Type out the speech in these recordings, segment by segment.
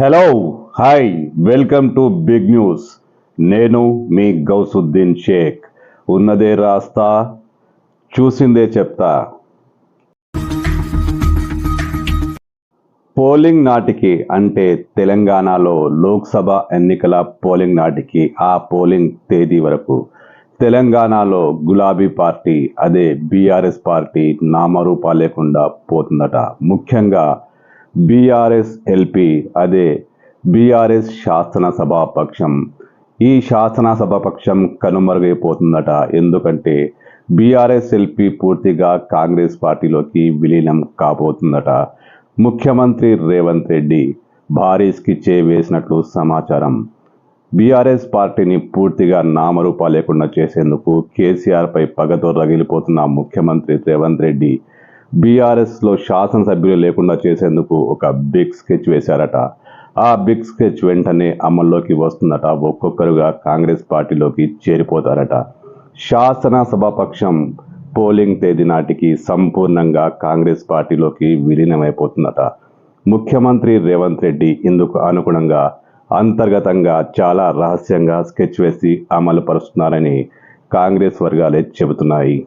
Hello hi welcome to big news నేను మీ గౌసుద్దీన్ షేక్. ఉన్నదే రాస్తా చూసిందే చెప్తా. పోలింగ్ నాటికి అంటే తెలంగాణలో లోక్సభ ఎన్నికల పోలింగ్ నాటికి ఆ పోలింగ్ తేదీ వరకు తెలంగాణలో గులాబీ పార్టీ అదే బీఆర్ఎస్ పార్టీ నామరూపా లేకుండా పోతుందట. ముఖ్యంగా బీఆర్ఎస్ ఎల్పి అదే బీఆర్ఎస్ శాసనసభా పక్షం ఈ శాసనసభాపక్షం కనుమరుగైపోతుందట. ఎందుకంటే బీఆర్ఎస్ ఎల్పి పూర్తిగా కాంగ్రెస్ పార్టీలోకి విలీనం కాబోతుందట. ముఖ్యమంత్రి రేవంత్ రెడ్డి భారీ స్కిచ్చే వేసినట్లు సమాచారం. బీఆర్ఎస్ పార్టీని పూర్తిగా నామరూపా లేకుండా చేసేందుకు కేసీఆర్పై పగతో రగిలిపోతున్న ముఖ్యమంత్రి రేవంత్ రెడ్డి బీఆర్ఎస్లో శాసనసభ్యులు లేకుండా చేసేందుకు ఒక బిగ్ స్కెచ్ వేశారట. ఆ బిగ్ స్కెచ్ వెంటనే అమల్లోకి వస్తుందట. ఒక్కొక్కరుగా కాంగ్రెస్ పార్టీలోకి చేరిపోతారట. శాసనసభాపక్షం పోలింగ్ తేదీ నాటికి సంపూర్ణంగా కాంగ్రెస్ పార్టీలోకి విలీనమైపోతుందట. ముఖ్యమంత్రి రేవంత్ రెడ్డి ఇందుకు అనుగుణంగా అంతర్గతంగా చాలా రహస్యంగా స్కెచ్ వేసి అమలు పరుస్తున్నారని కాంగ్రెస్ వర్గాలే చెబుతున్నాయి.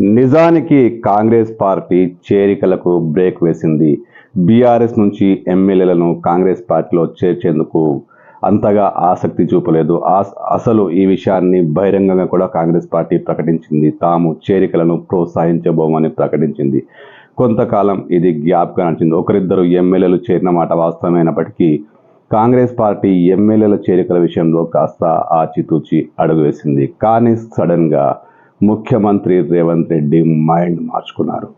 నిజానికి కాంగ్రెస్ పార్టీ చేరికలకు బ్రేక్ వేసింది. బీఆర్ఎస్ నుంచి ఎమ్మెల్యేలను కాంగ్రెస్ పార్టీలో చేర్చేందుకు అంతగా ఆసక్తి చూపలేదు. ఆస్- అసలు ఈ విషయాన్ని బహిరంగంగా కూడా కాంగ్రెస్ పార్టీ ప్రకటించింది. తాము చేరికలను ప్రోత్సహించబోమని ప్రకటించింది. కొంతకాలం ఇది గ్యాప్గా నడిచింది. ఒకరిద్దరు ఎమ్మెల్యేలు చేరిన మాట వాస్తవమైనప్పటికీ కాంగ్రెస్ పార్టీ ఎమ్మెల్యేల చేరికల విషయంలో కాస్త ఆచితూచి అడుగు వేసింది కానీ సడన్గా ముఖ్యమంత్రి రేవంత్ రెడ్డి మైండ్ మార్చుకున్నారు.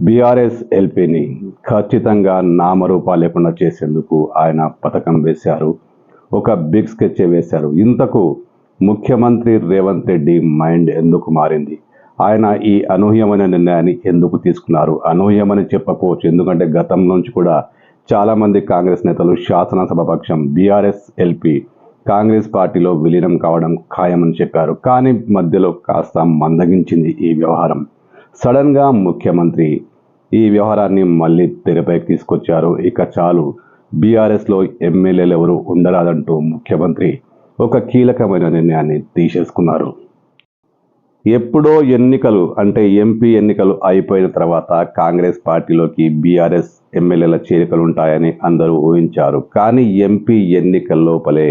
బీఆర్ఎస్ ఎల్పీని ఖచ్చితంగా నామరూపా లేకుండా చేసేందుకు ఆయన పథకం వేశారు. ఒక బిగ్ స్కెచ్ వేశారు. ఇంతకు ముఖ్యమంత్రి రేవంత్ రెడ్డి మైండ్ ఎందుకు మారింది? ఆయన ఈ అనూహ్యమైన నిర్ణయాన్ని ఎందుకు తీసుకున్నారు? అనూహ్యమని చెప్పకపోవచ్చు. ఎందుకంటే గతం నుంచి కూడా చాలామంది కాంగ్రెస్ నేతలు శాసనసభ పక్షం బీఆర్ఎస్ ఎల్పీ కాంగ్రెస్ పార్టీలో విలీనం కావడం ఖాయమని చెప్పారు. కానీ మధ్యలో కాస్త మందగించింది ఈ వ్యవహారం. సడన్గా ముఖ్యమంత్రి ఈ వ్యవహారాన్ని మళ్ళీ తెరపైకి తీసుకొచ్చారు. ఇక చాలు బీఆర్ఎస్లో ఎమ్మెల్యేలు ఎవరు ఉండరాదంటూ ముఖ్యమంత్రి ఒక కీలకమైన నిర్ణయాన్ని తీసేసుకున్నారు. ఎప్పుడో ఎన్నికలు అంటే ఎంపీ ఎన్నికలు అయిపోయిన తర్వాత కాంగ్రెస్ పార్టీలోకి బీఆర్ఎస్ ఎమ్మెల్యేల చేరికలు ఉంటాయని అందరూ ఊహించారు. కానీ ఎంపీ ఎన్నికల లోపలే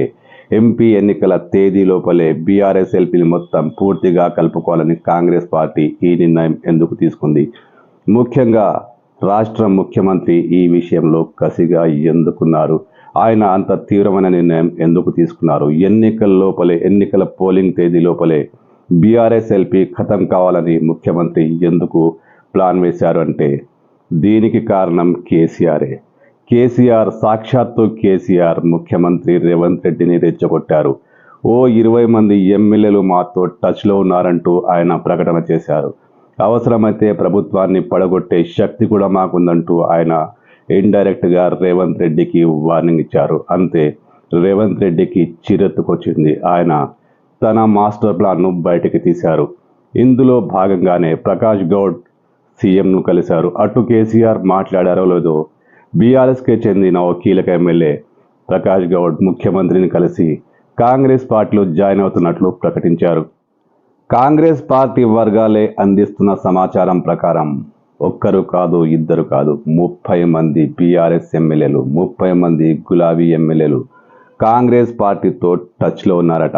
ఎంపీ ఎన్నికల తేదీ లోపలే బీఆర్ఎస్ ఎల్పీని మొత్తం పూర్తిగా కలుపుకోవాలని కాంగ్రెస్ పార్టీ ఈ నిర్ణయం ఎందుకు తీసుకుంది? ముఖ్యంగా రాష్ట్ర ముఖ్యమంత్రి ఈ విషయంలో కసిగా ఎందుకున్నారు? ఆయన అంత తీవ్రమైన నిర్ణయం ఎందుకు తీసుకున్నారు? ఎన్నికల లోపలే ఎన్నికల పోలింగ్ తేదీ లోపలే బీఆర్ఎస్ ఎల్పీ ఖతం కావాలని ముఖ్యమంత్రి ఎందుకు ప్లాన్ వేశారు అంటే దీనికి కారణం కేసీఆరే. కేసీఆర్ సాక్షాత్తు కేసీఆర్ ముఖ్యమంత్రి రేవంత్ రెడ్డిని రెచ్చగొట్టారు. ఓ ఇరవై మంది ఎమ్మెల్యేలు మాతో టచ్లో ఉన్నారంటూ ఆయన ప్రకటన చేశారు. అవసరమైతే ప్రభుత్వాన్ని పడగొట్టే శక్తి కూడా మాకుందంటూ ఆయన ఇండైరెక్ట్గా రేవంత్ రెడ్డికి వార్నింగ్ ఇచ్చారు. అంతే రేవంత్ రెడ్డికి చిరెత్తుకొచ్చింది ఆయన. తన మాస్టర్ ప్లాన్ను బయటకు తీశారు. ఇందులో భాగంగానే ప్రకాష్ గౌడ్ సీఎంను కలిశారు. అటు కేసీఆర్ మాట్లాడారో లేదో బీఆర్ఎస్కే చెందిన ఓ కీలక ఎమ్మెల్యే ప్రకాష్ గౌడ్ ముఖ్యమంత్రిని కలిసి కాంగ్రెస్ పార్టీలో జాయిన్ అవుతున్నట్లు ప్రకటించారు. కాంగ్రెస్ పార్టీ వర్గాలే అందిస్తున్న సమాచారం ప్రకారం ఒక్కరు కాదు ఇద్దరు కాదు ముప్పై మంది బీఆర్ఎస్ ఎమ్మెల్యేలు ముప్పై మంది గులాబీ ఎమ్మెల్యేలు కాంగ్రెస్ పార్టీతో టచ్లో ఉన్నారట.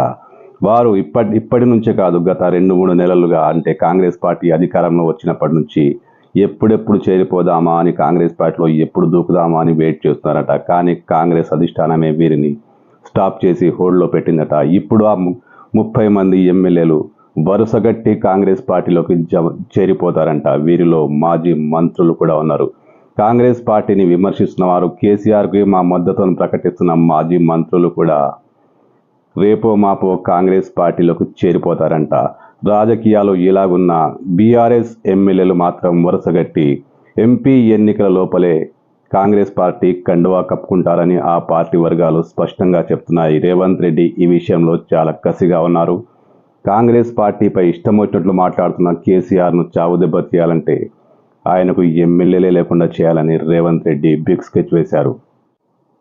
వారు ఇప్పటి ఇప్పటి నుంచే కాదు గత రెండు మూడు నెలలుగా అంటే కాంగ్రెస్ పార్టీ అధికారంలో వచ్చినప్పటి నుంచి ఎప్పుడెప్పుడు చేరిపోదామా అని కాంగ్రెస్ పార్టీలో ఎప్పుడు దూకుదామా అని వెయిట్ చేస్తున్నారట. కానీ కాంగ్రెస్ అధిష్టానమే వీరిని స్టాప్ చేసి హోల్డ్లో పెట్టిందట. ఇప్పుడు ఆ ముప్పై మంది ఎమ్మెల్యేలు వరుసగట్టి కాంగ్రెస్ పార్టీలోకి జ- చేరిపోతారంట. వీరిలో మాజీ మంత్రులు కూడా ఉన్నారు. కాంగ్రెస్ పార్టీని విమర్శిస్తున్న వారు కేసీఆర్కి మా మద్దతును ప్రకటిస్తున్న మాజీ మంత్రులు కూడా రేపో మాపో కాంగ్రెస్ పార్టీలోకి చేరిపోతారంట. రాజకీయాలు ఇలాగున్న బీఆర్ఎస్ ఎమ్మెల్యేలు మాత్రం వరుసగట్టి ఎంపీ ఎన్నికల లోపలే కాంగ్రెస్ పార్టీ కండువా కప్పుకుంటారని ఆ పార్టీ వర్గాలు స్పష్టంగా చెప్తున్నాయి. రేవంత్ రెడ్డి ఈ విషయంలో చాలా కసిగా ఉన్నారు. కాంగ్రెస్ పార్టీపై ఇష్టం వచ్చినట్లు మాట్లాడుతున్న కేసీఆర్ను చావు దెబ్బ తీయాలంటే ఆయనకు ఎమ్మెల్యేలే లేకుండా చేయాలని రేవంత్ రెడ్డి బిగ్ స్కెచ్ వేశారు.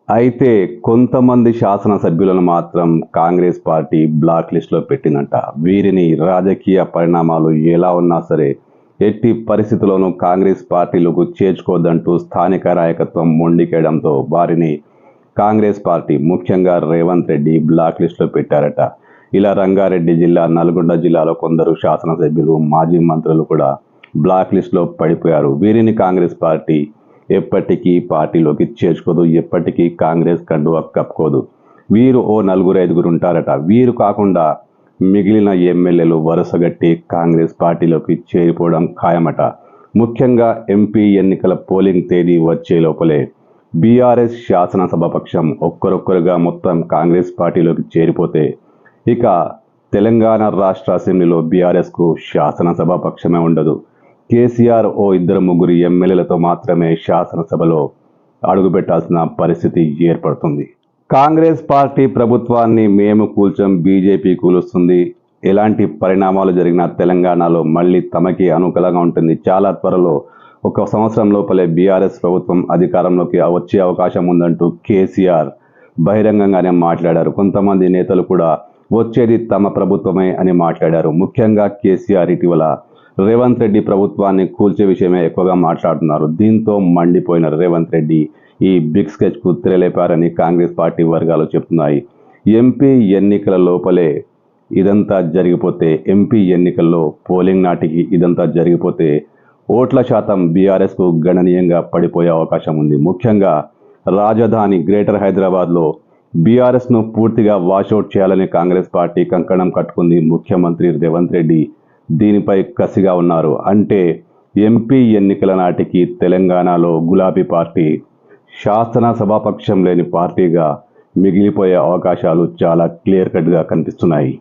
అయితే కొంతమంది శాసనసభ్యులను మాత్రం కాంగ్రెస్ పార్టీ బ్లాక్ లిస్ట్లో పెట్టిందంట. వీరిని రాజకీయ పరిణామాలు ఎలా ఉన్నా సరే ఎట్టి పరిస్థితుల్లోనూ కాంగ్రెస్ పార్టీలకు చేర్చుకోద్దంటూ స్థానిక నాయకత్వం మొండికేయడంతో వారిని కాంగ్రెస్ పార్టీ ముఖ్యంగా రేవంత్ రెడ్డి బ్లాక్ లిస్ట్లో పెట్టారట. ఇలా రంగారెడ్డి జిల్లా నల్గొండ జిల్లాలో కొందరు శాసనసభ్యులు మాజీ మంత్రులు కూడా బ్లాక్ లిస్ట్లో పడిపోయారు. వీరిని కాంగ్రెస్ పార్టీ ఎప్పటికీ పార్టీలోకి చేర్చుకోదు ఎప్పటికీ కాంగ్రెస్ కండువా కప్పుకోదు. వీరు ఓ నలుగురు ఐదుగురు ఉంటారట. వీరు కాకుండా మిగిలిన ఎమ్మెల్యేలు వరుసగట్టి కాంగ్రెస్ పార్టీలోకి చేరిపోవడం ఖాయమట. ముఖ్యంగా ఎంపీ ఎన్నికల పోలింగ్ తేదీ వచ్చే లోపలే బీఆర్ఎస్ శాసనసభాపక్షం ఒక్కరొక్కరుగా మొత్తం కాంగ్రెస్ పార్టీలోకి చేరిపోతే ఇక తెలంగాణ రాష్ట్ర అసెంబ్లీలో బీఆర్ఎస్కు శాసనసభాపక్షమే ఉండదు. కేసీఆర్ ఓ ఇద్దరు ముగ్గురు ఎమ్మెల్యేలతో మాత్రమే శాసనసభలో అడుగుపెట్టాల్సిన పరిస్థితి ఏర్పడుతుంది. కాంగ్రెస్ పార్టీ ప్రభుత్వాన్ని మేము కూల్చం బీజేపీ కూలుస్తుంది. ఎలాంటి పరిణామాలు జరిగినా తెలంగాణలో మళ్ళీ తమకి అనుకూలంగా ఉంటుంది. చాలా త్వరలో ఒక సంవత్సరం లోపలే బీఆర్ఎస్ ప్రభుత్వం అధికారంలోకి వచ్చే అవకాశం ఉందంటూ కేసీఆర్ బహిరంగంగానే మాట్లాడారు. కొంతమంది నేతలు కూడా వచ్చేది తమ ప్రభుత్వమే అని మాట్లాడారు. ముఖ్యంగా కేసీఆర్ ఇటీవల రేవంత్ రెడ్డి ప్రభుత్వాన్ని కూల్చే విషయమే ఎక్కువగా మాట్లాడుతున్నారు. దీంతో మండిపోయిన రేవంత్ రెడ్డి ఈ బిగ్ స్కెచ్కు తెరలేపారని కాంగ్రెస్ పార్టీ వర్గాలు చెప్తున్నాయి. ఎంపీ ఎన్నికల లోపలే ఇదంతా జరిగిపోతే ఎంపీ ఎన్నికల్లో పోలింగ్ నాటికి ఇదంతా జరిగిపోతే ఓట్ల శాతం బీఆర్ఎస్కు గణనీయంగా పడిపోయే అవకాశం ఉంది. ముఖ్యంగా రాజధాని గ్రేటర్ హైదరాబాద్లో బీఆర్ఎస్ను పూర్తిగా వాషౌట్ చేయాలని కాంగ్రెస్ పార్టీ కంకణం కట్టుకుంది ముఖ్యమంత్రి రేవంత్ రెడ్డి. దీనిపై కసిగా ఉన్నారు. అంటే ఎంపీ ఎన్నికల నాటికి తెలంగాణలో గులాబీ పార్టీ శాసనసభాపక్షం లేని పార్టీగా మిగిలిపోయే అవకాశాలు చాలా క్లియర్ కట్గా కనిపిస్తున్నాయి.